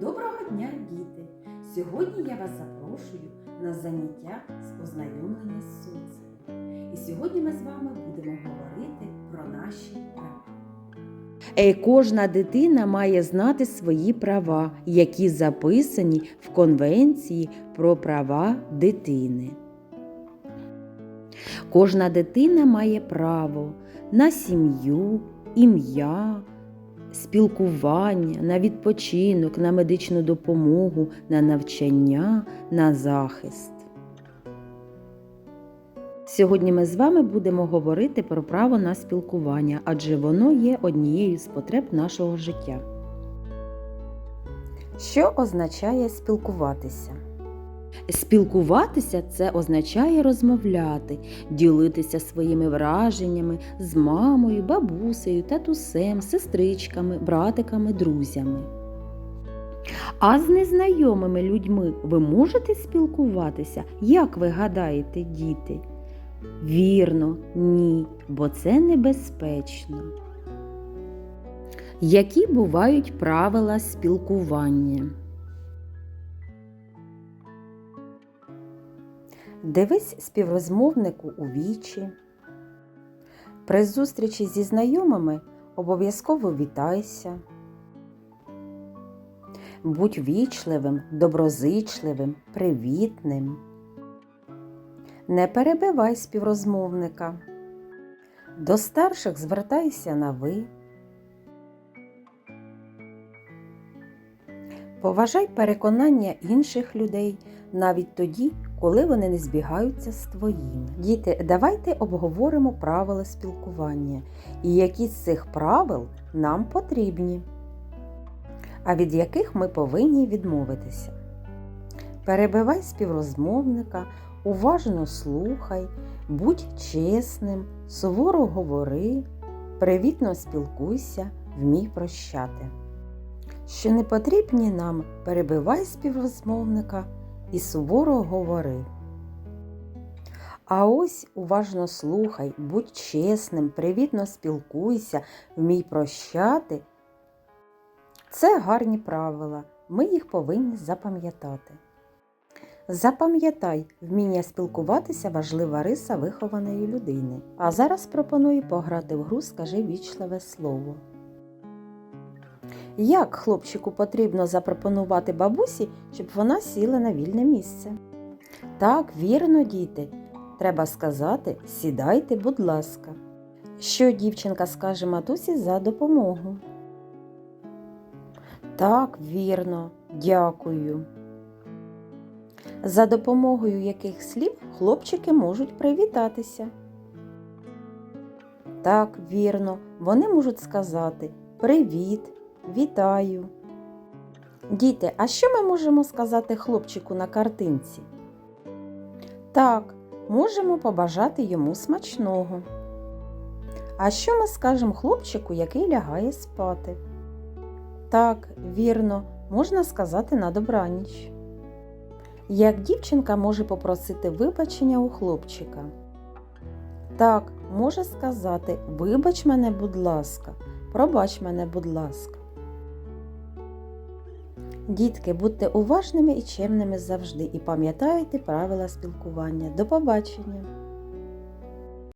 Доброго дня, діти! Сьогодні я вас запрошую на заняття з ознайомлення з сонцем. І сьогодні ми з вами будемо говорити про наші права. Е, Кожна дитина має знати свої права, які записані в Конвенції про права дитини. Кожна дитина має право на сім'ю, ім'я, спілкування, на відпочинок, на медичну допомогу, на навчання, на захист. Сьогодні ми з вами будемо говорити про право на спілкування, адже воно є однією з потреб нашого життя. Що означає спілкуватися? Спілкуватися це означає розмовляти, ділитися своїми враженнями з мамою, бабусею, татусем, сестричками, братиками, друзями. А з незнайомими людьми ви можете спілкуватися? Як ви гадаєте, діти? Вірно, ні, бо це небезпечно. Які бувають правила спілкування? Дивись співрозмовнику у вічі. При зустрічі зі знайомими обов'язково вітайся. Будь вічливим, доброзичливим, привітним. Не перебивай співрозмовника. До старших звертайся на ви. Поважай переконання інших людей навіть тоді, коли вони не збігаються з твоїми. Діти, давайте обговоримо правила спілкування і які з цих правил нам потрібні, а від яких ми повинні відмовитися. Перебивай співрозмовника, уважно слухай, будь чесним, суворо говори, привітно спілкуйся, вмій прощати. Що не потрібні нам, перебивай співрозмовника і суворо говори. А ось уважно слухай, будь чесним, привітно спілкуйся, вмій прощати. Це гарні правила, ми їх повинні запам'ятати. Запам'ятай, вміння спілкуватися важлива риса вихованої людини. А зараз пропоную пограти в гру Скажи вічливе слово. Як хлопчику потрібно запропонувати бабусі, щоб вона сіла на вільне місце? Так, вірно, діти. Треба сказати сідайте, будь ласка. Що дівчинка скаже матусі за допомогу? Так, вірно, дякую. За допомогою яких слів хлопчики можуть привітатися? Так, вірно, вони можуть сказати Привіт, вітаю. Діти, а що ми можемо сказати хлопчику на картинці? Так, можемо побажати йому смачного. А що ми скажемо хлопчику, який лягає спати? Так, вірно, можна сказати на добраніч. Як дівчинка може попросити вибачення у хлопчика? Так, може сказати Вибач мене, будь ласка, пробач мене, будь ласка. Дітки, будьте уважними і чемними завжди і пам'ятайте правила спілкування. До побачення!